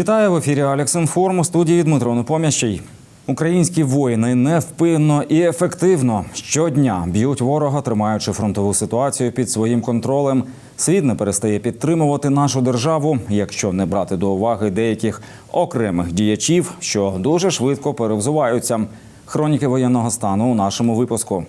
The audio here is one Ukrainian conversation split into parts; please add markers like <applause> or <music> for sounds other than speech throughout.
Вітаю в ефірі Алекс Інформ у студії Дмитро Непомящий. Українські воїни невпинно і ефективно щодня б'ють ворога, тримаючи фронтову ситуацію під своїм контролем. Світ не перестає підтримувати нашу державу, якщо не брати до уваги деяких окремих діячів, що дуже швидко перевзуваються. Хроніки воєнного стану у нашому випуску.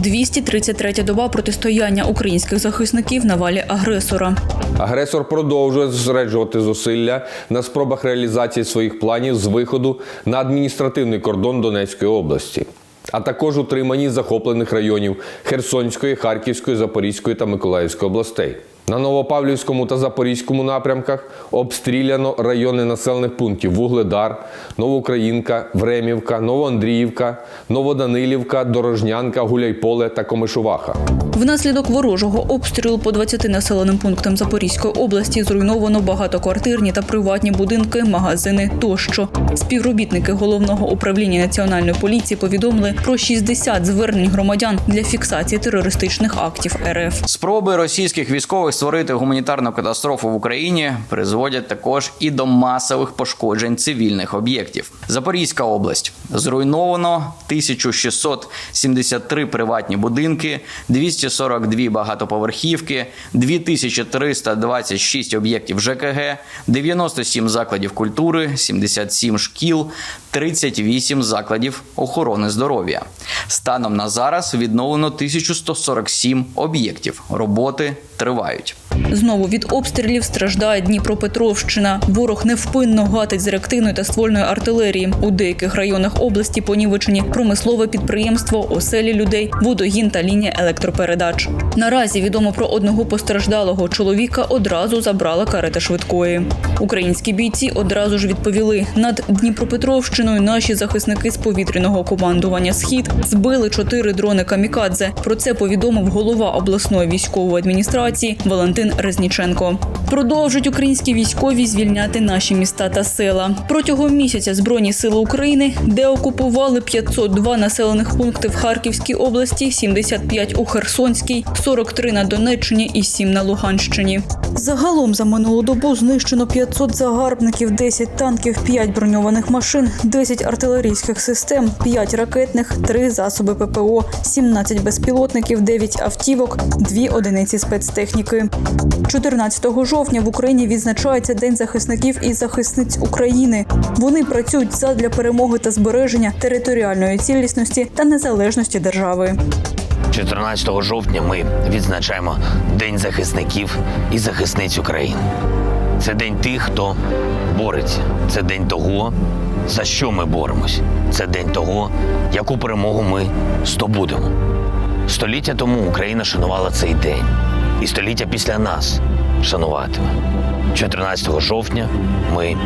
233 доба протистояння українських захисників на валі агресора. Агресор продовжує зосереджувати зусилля на спробах реалізації своїх планів з виходу на адміністративний кордон Донецької області, а також утриманні захоплених районів Херсонської, Харківської, Запорізької та Миколаївської областей. На Новопавлівському та Запорізькому напрямках обстріляно райони населених пунктів Вугледар, Новоукраїнка, Времівка, Новоандріївка, Новоданилівка, Дорожнянка, Гуляйполе та Комишуваха. Внаслідок ворожого обстрілу по 20 населеним пунктам Запорізької області зруйновано багатоквартирні та приватні будинки, магазини тощо. Співробітники головного управління національної поліції повідомили про 60 звернень громадян для фіксації терористичних актів РФ. Спроби російських військових створити гуманітарну катастрофу в Україні призводять також і до масових пошкоджень цивільних об'єктів. Запорізька область зруйновано 1673 приватні будинки, 242 багатоповерхівки, 2326 об'єктів ЖКГ, 97 закладів культури, 77 шкіл, 38 закладів охорони здоров'я. Станом на зараз відновлено 1147 об'єктів. Роботи тривають. marriage Знову від обстрілів страждає Дніпропетровщина. Ворог невпинно гатить з реактивної та ствольної артилерії. У деяких районах області понівечені промислове підприємство, оселі людей, водогін та лінія електропередач. Наразі відомо про одного постраждалого чоловіка одразу забрала карета швидкої. Українські бійці одразу ж відповіли над Дніпропетровщиною. Наші захисники з повітряного командування Схід збили чотири дрони камікадзе. Про це повідомив голова обласної військової адміністрації Валентин Резніченко. Продовжують українські військові звільняти наші міста та села. Протягом місяця збройні сили України деокупували 502 населених пункти в Харківській області, 75 у Херсонській, 43 на Донеччині і 7 на Луганщині. Загалом за минулу добу знищено 500 загарбників, 10 танків, 5 броньованих машин, 10 артилерійських систем, 5 ракетних, 3 засоби ППО, 17 безпілотників, 9 автівок, 2 одиниці спецтехніки. 14 жовтня в Україні відзначається День захисників і захисниць України. Вони працюють задля перемоги та збереження територіальної цілісності та незалежності держави. 14 жовтня ми відзначаємо День захисників і захисниць України. Це день тих, хто бореться. Це день того, за що ми боремось. Це день того, яку перемогу ми здобудемо. Століття тому Україна шанувала цей день, і століття після нас шануватиме. 14 жовтня ми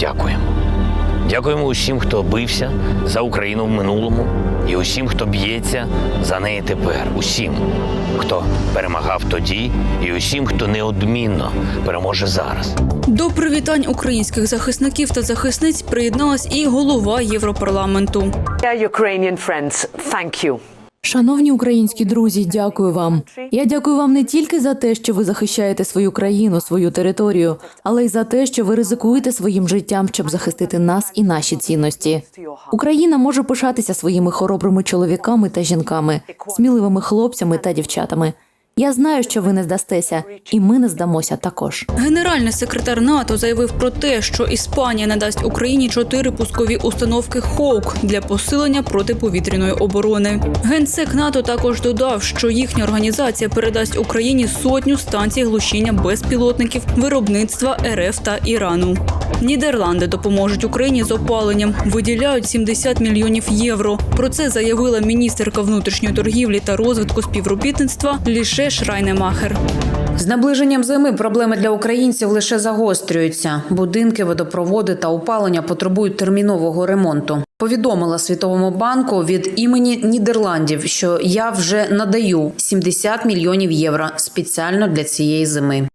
дякуємо. Дякуємо усім, хто бився за Україну в минулому, і усім, хто б'ється за неї тепер. Усім, хто перемагав тоді, і усім, хто неодмінно переможе зараз. До привітань українських захисників та захисниць приєдналась і голова Європарламенту. Dear Ukrainian friends, thank you. Шановні українські друзі, дякую вам. Я дякую вам не тільки за те, що ви захищаєте свою країну, свою територію, але й за те, що ви ризикуєте своїм життям, щоб захистити нас і наші цінності. Україна може пишатися своїми хоробрими чоловіками та жінками, сміливими хлопцями та дівчатами. Я знаю, що ви не здастеся, і ми не здамося також. Генеральний секретар НАТО заявив про те, що Іспанія надасть Україні чотири пускові установки Хоук для посилення протиповітряної оборони. Генсек НАТО також додав, що їхня організація передасть Україні сотню станцій глушіння безпілотників виробництва РФ та Ірану. Нідерланди допоможуть Україні з опаленням, виділяють 70 мільйонів євро. Про це заявила міністерка внутрішньої торгівлі та розвитку співробітництва Ліше Шрайнемахер. З наближенням зими проблеми для українців лише загострюються. Будинки, водопроводи та опалення потребують термінового ремонту. Повідомила Світовому банку від імені Нідерландів, що я вже надаю 70 мільйонів євро спеціально для цієї зими.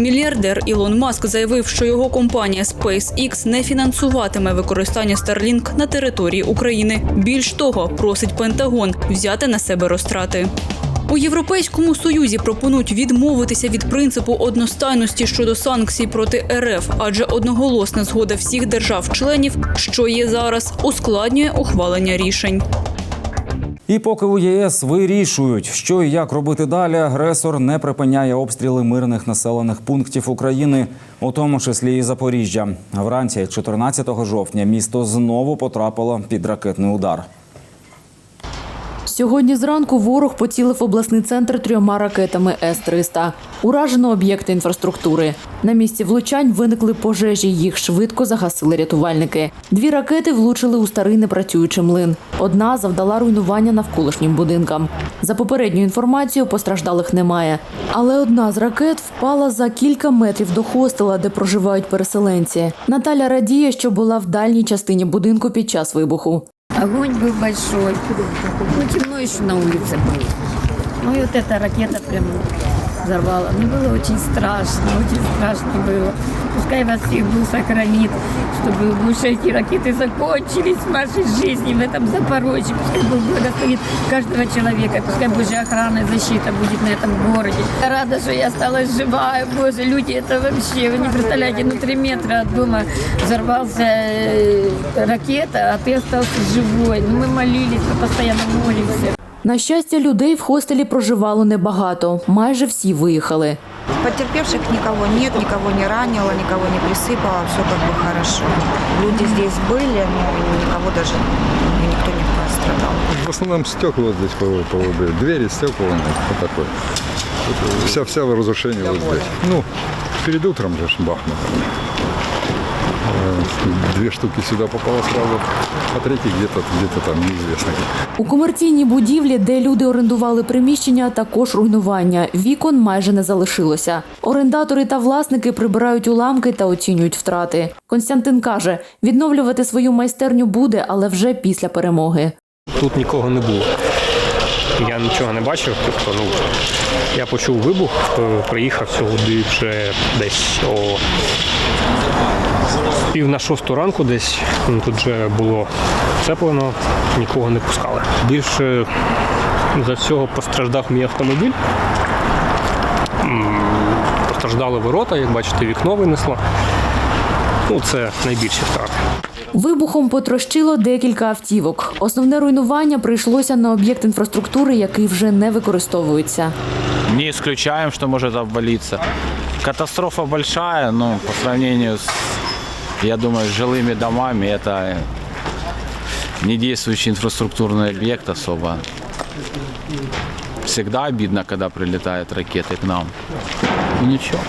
Мільярдер Ілон Маск заявив, що його компанія SpaceX не фінансуватиме використання Starlink на території України. Більш того, просить Пентагон взяти на себе розтрати. У Європейському Союзі пропонують відмовитися від принципу одностайності щодо санкцій проти РФ, адже одноголосна згода всіх держав-членів, що є зараз, ускладнює ухвалення рішень. І поки у ЄС вирішують, що і як робити далі, агресор не припиняє обстріли мирних населених пунктів України, у тому числі і Запоріжжя. Вранці 14 жовтня місто знову потрапило під ракетний удар. Сьогодні зранку ворог поцілив обласний центр трьома ракетами С-300. Уражено об'єкти інфраструктури. На місці влучань виникли пожежі. Їх швидко загасили рятувальники. Дві ракети влучили у старий непрацюючий млин. Одна завдала руйнування навколишнім будинкам. За попередньою інформацією, постраждалих немає. Але одна з ракет впала за кілька метрів до хостела, де проживають переселенці. Наталя радіє, що була в дальній частині будинку під час вибуху. Огонь был большой. Ну, темно еще на улице было. Ну и вот эта ракета прям Взорвала. Ну, было очень страшно, очень страшно было. Пускай вас всех Бог сохранит, чтобы лучше эти ракеты закончились в нашей жизни, в этом Запорожье. Пускай Бог благословит каждого человека. Пускай Божья охрана и защита будет на этом городе. Я рада, что я осталась живая. Боже, люди, это вообще, вы не представляете, ну три метра от дома взорвался э, ракета, а ты остался живой. Ну, мы молились, мы постоянно молимся. На щастя, людей в хостелі проживало небагато. Майже всі виїхали. Потерпевших никого нет, никого не ранило, никого не присыпало, все как бы хорошо. Люди здесь были, но никого даже никто не пострадал. В основном стекла вот здесь повы- повыбили. Двери, стекла, вон, вот такое. Вот Вся, вся разрушение вот здесь. Ну, перед утром же ж бахнуло. Э, Две штуки сюда попало сразу, а третий где-то где там неизвестно. У комерційній будівлі, де люди орендували приміщення, також руйнування. Вікон майже не залишилося. Орендатори та власники прибирають уламки та оцінюють втрати. Константин каже, відновлювати свою майстерню буде, але вже після перемоги. Тут нікого не було. Я нічого не бачив. Тобто, ну я почув вибух, приїхав сюди вже десь о пів на шосту ранку, десь ну, тут вже було цеплено, нікого не пускали. Більше за всього постраждав мій автомобіль. Постраждали ворота, як бачите, вікно винесло. Ну, це найбільші втрати. Вибухом потрощило декілька автівок. Основне руйнування прийшлося на об'єкт інфраструктури, який вже не використовується. Не исключаем, что может обвалиться. Катастрофа большая, но по сравнению с, я думаю, с жилыми домами, это не действующий инфраструктурный объект особо. Всегда обидно, когда прилетают ракеты к нам. Ну ничего,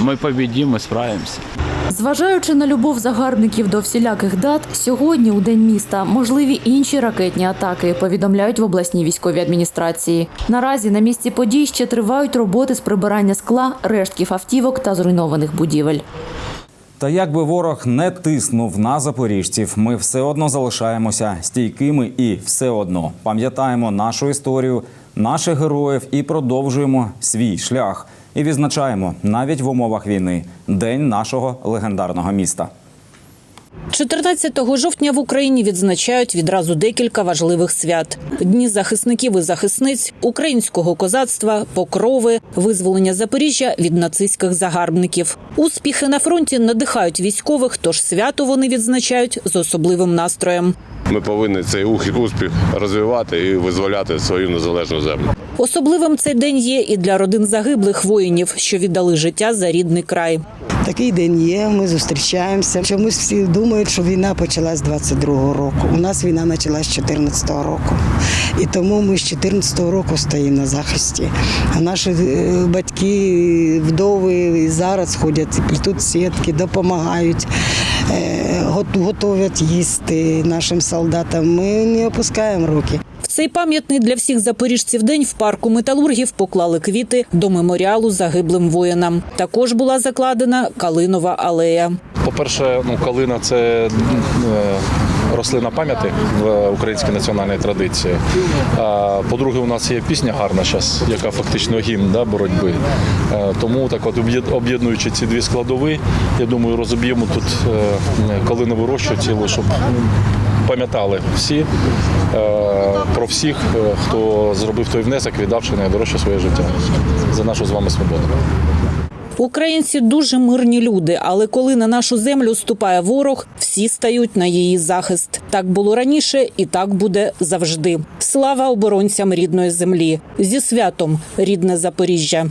мы победим, мы справимся. Зважаючи на любов загарбників до всіляких дат, сьогодні у день міста можливі інші ракетні атаки, повідомляють в обласній військовій адміністрації. Наразі на місці подій ще тривають роботи з прибирання скла, рештків автівок та зруйнованих будівель. Та як би ворог не тиснув на запоріжців, ми все одно залишаємося стійкими і все одно пам'ятаємо нашу історію, наших героїв і продовжуємо свій шлях. І відзначаємо навіть в умовах війни день нашого легендарного міста. 14 жовтня в Україні відзначають відразу декілька важливих свят: дні захисників і захисниць, українського козацтва, покрови, визволення Запоріжжя від нацистських загарбників. Успіхи на фронті надихають військових, тож свято вони відзначають з особливим настроєм. Ми повинні цей успіх розвивати і визволяти свою незалежну землю. Особливим цей день є і для родин загиблих воїнів, що віддали життя за рідний край. Такий день є, ми зустрічаємося. Чомусь всі думають, що війна почалась з 22-го року. У нас війна почалась з 14-го року. І тому ми з 14-го року стоїмо на захисті. А наші е, батьки, вдови зараз ходять, плетуть сітки, допомагають, е, готовлять їсти нашим солдатам. Ми не опускаємо руки. Цей пам'ятний для всіх запоріжців день в парку металургів поклали квіти до меморіалу загиблим воїнам. Також була закладена калинова алея. По-перше, ну калина це е, рослина пам'яті в українській національній традиції. По-друге, у нас є пісня гарна зараз, яка фактично гімн да, боротьби. Е, Тому так от об'єд- об'єднуючи ці дві складові, я думаю, розоб'ємо тут е, калинову рощу цілу, щоб пам'ятали всі е, про всіх, е, хто зробив той внесок, віддавши найдорожче своє життя за нашу з вами свободу. Українці дуже мирні люди, але коли на нашу землю ступає ворог, всі стають на її захист. Так було раніше, і так буде завжди. Слава оборонцям рідної землі зі святом, рідне Запоріжжя.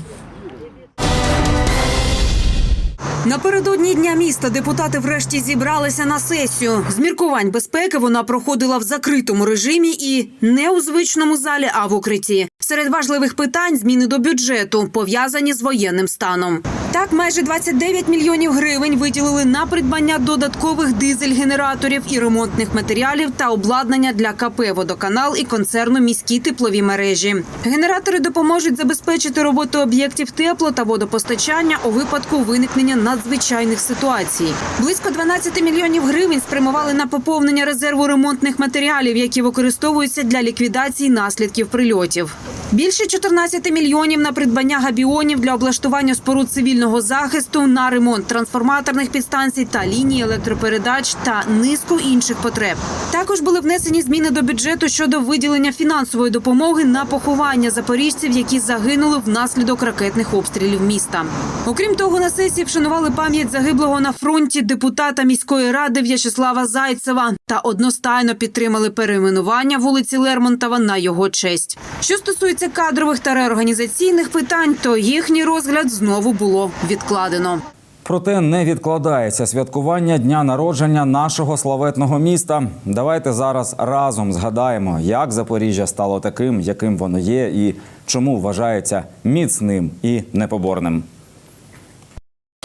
Напередодні дня міста депутати врешті зібралися на сесію. З міркувань безпеки вона проходила в закритому режимі і не у звичному залі, а в укритті. Серед важливих питань зміни до бюджету пов'язані з воєнним станом. Так, майже 29 мільйонів гривень виділили на придбання додаткових дизель-генераторів і ремонтних матеріалів та обладнання для КП «Водоканал» і концерну міські теплові мережі. Генератори допоможуть забезпечити роботу об'єктів тепло та водопостачання у випадку виникнення надзвичайних ситуацій. Близько 12 мільйонів гривень спрямували на поповнення резерву ремонтних матеріалів, які використовуються для ліквідації наслідків прильотів. Більше 14 мільйонів на придбання габіонів для облаштування споруд цивільного захисту, на ремонт трансформаторних підстанцій та ліній електропередач та низку інших потреб. Також були внесені зміни до бюджету щодо виділення фінансової допомоги на поховання запоріжців, які загинули внаслідок ракетних обстрілів міста. Окрім того, на сесії вшанували пам'ять загиблого на фронті депутата міської ради В'ячеслава Зайцева та одностайно підтримали перейменування вулиці Лермонтова на його честь. Що стосується кадрових та реорганізаційних питань, то їхній розгляд знову було відкладено. Проте не відкладається святкування дня народження нашого славетного міста. Давайте зараз разом згадаємо, як Запоріжжя стало таким, яким воно є, і чому вважається міцним і непоборним.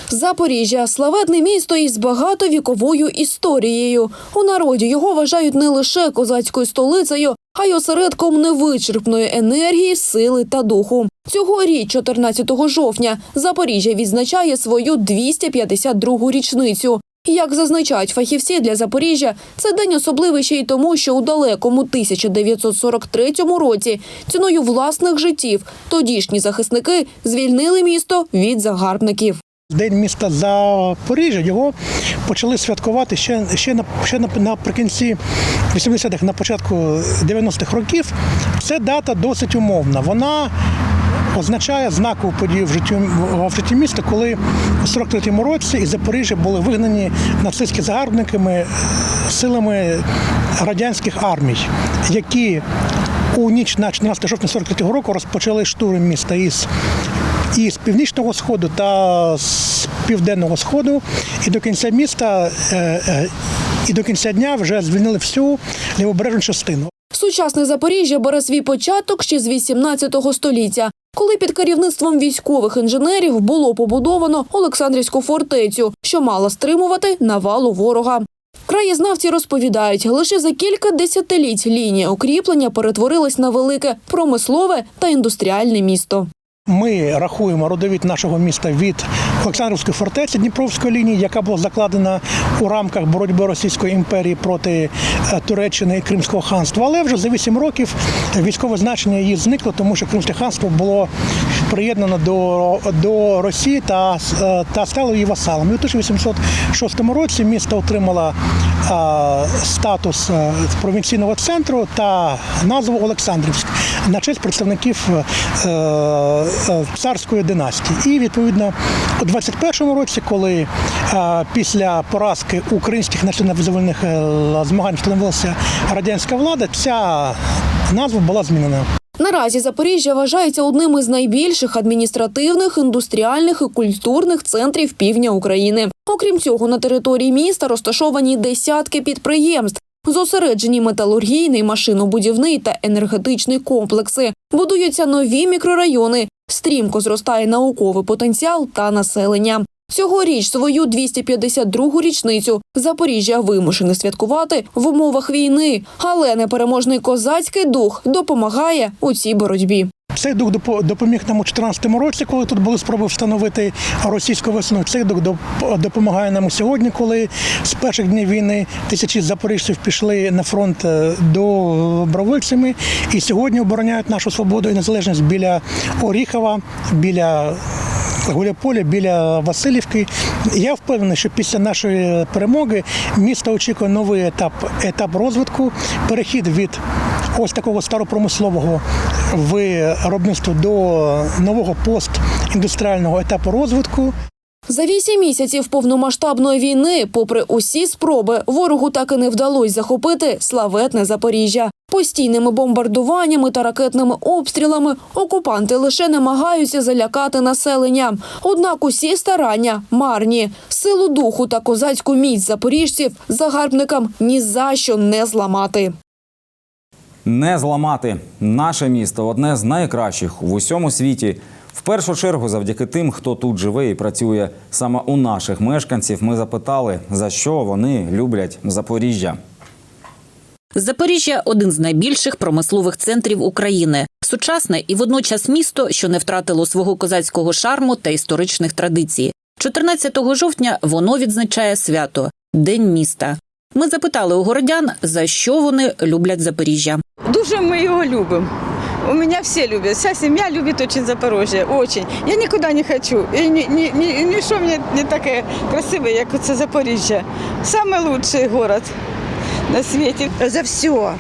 Запоріжжя славетне місто із багатовіковою історією. У народі його вважають не лише козацькою столицею, а й осередком невичерпної енергії, сили та духу. Цьогоріч, 14 жовтня, Запоріжжя відзначає свою 252-гу річницю. Як зазначають фахівці для Запоріжжя, це день особливий ще й тому, що у далекому 1943 році ціною власних життів тодішні захисники звільнили місто від загарбників. День міста Запоріжжя його почали святкувати ще, ще, на, ще наприкінці 80-х, на початку 90-х років. Це дата досить умовна. Вона означає знакову подію в житті, в житті міста, коли у 43-му році із Запоріжжя були вигнані нацистські загарбниками силами радянських армій, які у ніч на 14 жовтня 43-го року розпочали штурм міста із і з північного сходу та з південного сходу, і до кінця міста е, е, і до кінця дня вже звільнили всю лівобережну частину. Сучасне Запоріжжя бере свій початок ще з 18 століття, коли під керівництвом військових інженерів було побудовано Олександрівську фортецю, що мала стримувати навалу ворога. Краєзнавці розповідають, лише за кілька десятиліть лінія укріплення перетворилась на велике промислове та індустріальне місто. Ми рахуємо родовід нашого міста від Олександрівської фортеці Дніпровської лінії, яка була закладена у рамках боротьби Російської імперії проти е, Туреччини і Кримського ханства. Але вже за 8 років військове значення її зникло, тому що Кримське ханство було приєднано до, до Росії та, е, та стало її васалом. І у 1806 році місто отримало е, статус провінційного центру та назву Олександрівськ на честь представників е, царської династії. І відповідно у 21-му році, коли е, після поразки українських національно-визвольних е, змагань встановилася радянська влада, ця назва була змінена. Наразі Запоріжжя вважається одним із найбільших адміністративних, індустріальних і культурних центрів півдня України. Окрім цього, на території міста розташовані десятки підприємств. Зосереджені металургійний, машинобудівний та енергетичний комплекси. Будуються нові мікрорайони. Стрімко зростає науковий потенціал та населення. Цьогоріч свою 252-гу річницю Запоріжжя вимушене святкувати в умовах війни, але непереможний козацький дух допомагає у цій боротьбі. Цей дух допоміг нам у 2014 році, коли тут були спроби встановити російську весну. Цей дух допомагає нам сьогодні, коли з перших днів війни тисячі запоріжців пішли на фронт е, добровольцями і сьогодні обороняють нашу свободу і незалежність біля Оріхова, біля Гуляполя, біля Васильівки Я впевнений, що після нашої перемоги місто очікує новий етап, етап розвитку, перехід від ось такого старопромислового виробництва до нового постіндустріального етапу розвитку. За вісім місяців повномасштабної війни, попри усі спроби, ворогу так і не вдалося захопити славетне Запоріжжя. Постійними бомбардуваннями та ракетними обстрілами окупанти лише намагаються залякати населення. Однак усі старання марні. Силу духу та козацьку міць запоріжців загарбникам ні за що не зламати. Не зламати наше місто одне з найкращих в усьому світі. В першу чергу, завдяки тим, хто тут живе і працює саме у наших мешканців, ми запитали, за що вони люблять Запоріжжя. Запоріжжя один з найбільших промислових центрів України. Сучасне і водночас місто, що не втратило свого козацького шарму та історичних традицій. 14 жовтня воно відзначає свято День міста. Ми запитали у городян, за що вони люблять Запоріжжя. Дуже ми його любимо. У меня все любят, вся семья любит очень Запорожье, очень. Я никуда не хочу, и ни, ни, ни, ничто мне не таке красиве, як це Запоріжжя. Самый лучший город на свете. За все.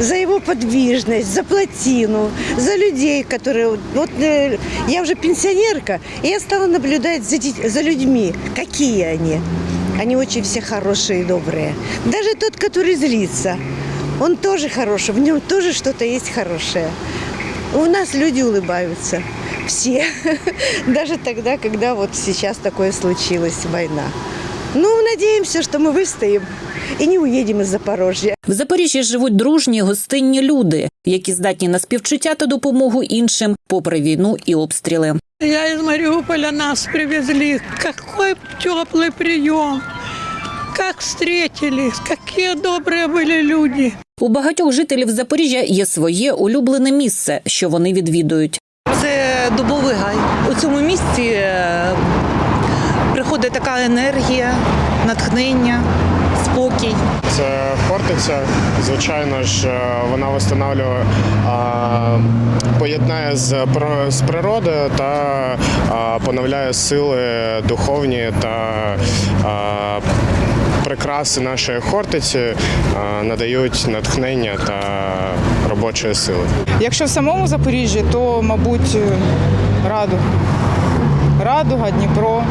За его подвижность, за плотину, за людей, которые... Вот я уже пенсионерка, и я стала наблюдать за, за людьми, какие они. Они очень все хорошие и добрые. Даже тот, который злится, он тоже хороший, в нем тоже что-то есть хорошее. У нас люди улыбаются. Все. <laughs> Даже тогда, когда вот сейчас такое случилось, война. Ну, надеемся, что мы выстоим и не уедем из Запорожья. В Запоріжжі живуть дружні гостинні люди, які здатні на співчуття та допомогу іншим, попри війну і обстріли. Я из Мариуполя нас привезли. Какой теплый прием. Как встретили, какие добрые были люди. У багатьох жителів Запоріжжя є своє улюблене місце, що вони відвідують. Це дубовий гай. У цьому місці е, приходить така енергія, натхнення, спокій. Це Хортиця. Звичайно ж, е, вона встановлює, поєднає з, з природою та а, поновляє сили духовні та а, прикраси нашої Хортиці надають натхнення та робочої сили. Якщо в самому Запоріжжі, то, мабуть, Радуга. Радуга, Дніпро.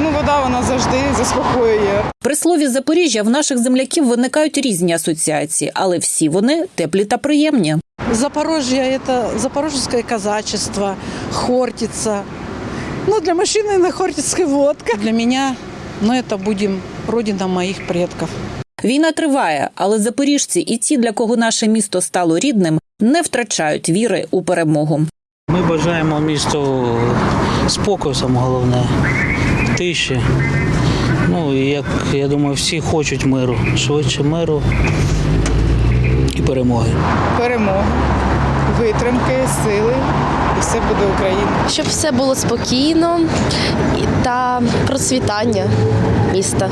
Ну, вода вона завжди заспокоює. При слові Запоріжжя в наших земляків виникають різні асоціації, але всі вони теплі та приємні. Запорожье – это запорожское казачество, Хортица. Ну, для мужчины Хортицкая водка. Для меня, ну, это будем родина моих предков. Війна триває, але запоріжці і ті, для кого наше місто стало рідним, не втрачають віри у перемогу. Ми бажаємо місту спокою, саме головне, тиші. Ну і як я думаю, всі хочуть миру, швидше миру і перемоги. Перемоги, витримки, сили, і все буде Україна. щоб все було спокійно та процвітання міста.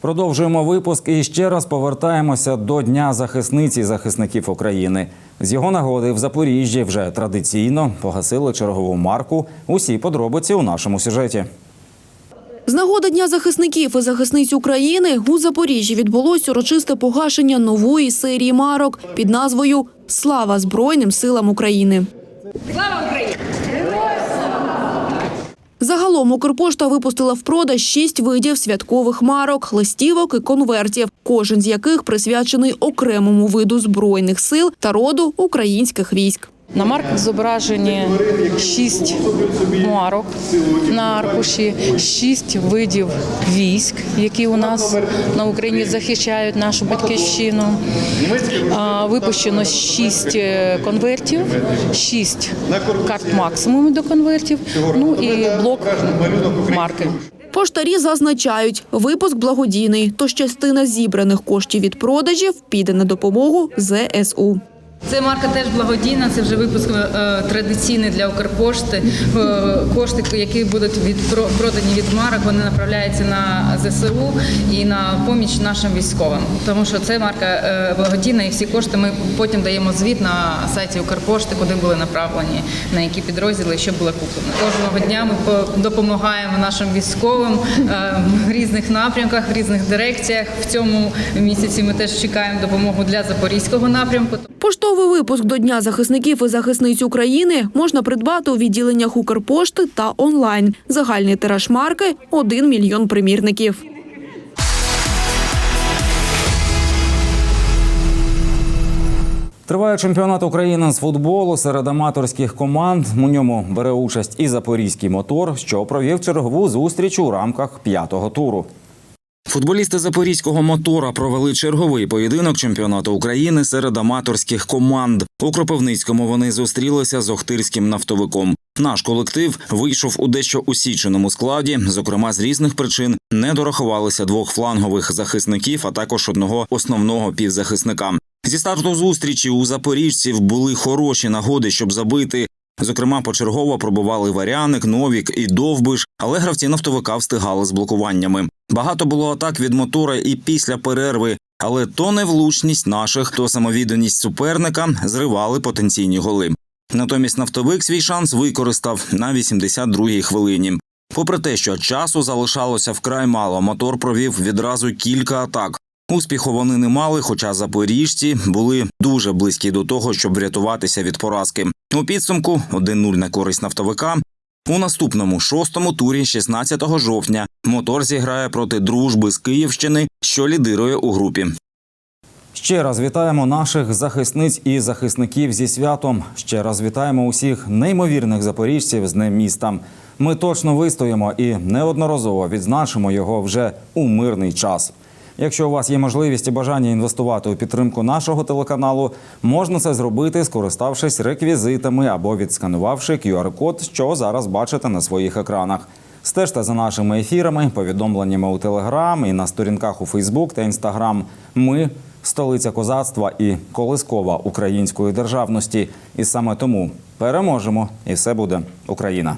Продовжуємо випуск і ще раз повертаємося до Дня захисниці і захисників України. З його нагоди в Запоріжжі вже традиційно погасили чергову марку. Усі подробиці у нашому сюжеті. З нагоди Дня захисників і захисниць України у Запоріжжі відбулось урочисте погашення нової серії марок під назвою Слава Збройним силам України. Слава Україні! Загалом Укрпошта випустила в продаж шість видів святкових марок, листівок і конвертів, кожен з яких присвячений окремому виду збройних сил та роду українських військ. На марках зображені шість марок на аркуші, шість видів військ, які у нас на Україні захищають нашу батьківщину. Випущено шість е, конвертів, шість карт максимуму до конвертів, ну і блок марки. Поштарі зазначають, випуск благодійний, тож частина зібраних коштів від продажів піде на допомогу ЗСУ. Це марка теж благодійна. Це вже випуск е, традиційний для Укрпошти. Е, Кошти, які будуть від продані від марок, вони направляються на ЗСУ і на поміч нашим військовим. Тому що це марка е, благодійна, і всі кошти ми потім даємо звіт на сайті Укрпошти, куди були направлені, на які підрозділи, що було куплено. Кожного дня ми допомагаємо нашим військовим в різних напрямках, в різних дирекціях. В цьому місяці ми теж чекаємо допомогу для запорізького напрямку. Поштовий випуск до Дня захисників і захисниць України можна придбати у відділеннях Укрпошти та онлайн. Загальний тираж марки – 1 мільйон примірників. Триває чемпіонат України з футболу серед аматорських команд. У ньому бере участь і запорізький мотор, що провів чергову зустріч у рамках п'ятого туру. Футболісти запорізького мотора провели черговий поєдинок чемпіонату України серед аматорських команд. У Кропивницькому вони зустрілися з Охтирським нафтовиком. Наш колектив вийшов у дещо усіченому складі. Зокрема, з різних причин не дорахувалися двох флангових захисників, а також одного основного півзахисника. Зі старту зустрічі у запоріжців були хороші нагоди, щоб забити. Зокрема, почергово пробували Варяник, Новік і Довбиш, але гравці нафтовика встигали з блокуваннями. Багато було атак від мотора і після перерви, але то невлучність наших, то самовідданість суперника зривали потенційні голи. Натомість нафтовик свій шанс використав на 82-й хвилині. Попри те, що часу залишалося вкрай мало, мотор провів відразу кілька атак. Успіху вони не мали, хоча запоріжці були дуже близькі до того, щоб врятуватися від поразки. У підсумку 1-0 на користь нафтовика. У наступному шостому турі, 16 жовтня, мотор зіграє проти дружби з Київщини, що лідирує у групі. Ще раз вітаємо наших захисниць і захисників зі святом. Ще раз вітаємо усіх неймовірних запоріжців з Днем міста. Ми точно вистоїмо і неодноразово відзначимо його вже у мирний час. Якщо у вас є можливість і бажання інвестувати у підтримку нашого телеканалу, можна це зробити, скориставшись реквізитами або відсканувавши QR-код, що зараз бачите на своїх екранах. Стежте за нашими ефірами, повідомленнями у Телеграм і на сторінках у Фейсбук та Інстаграм. Ми столиця козацтва і колискова української державності. І саме тому переможемо, і все буде Україна.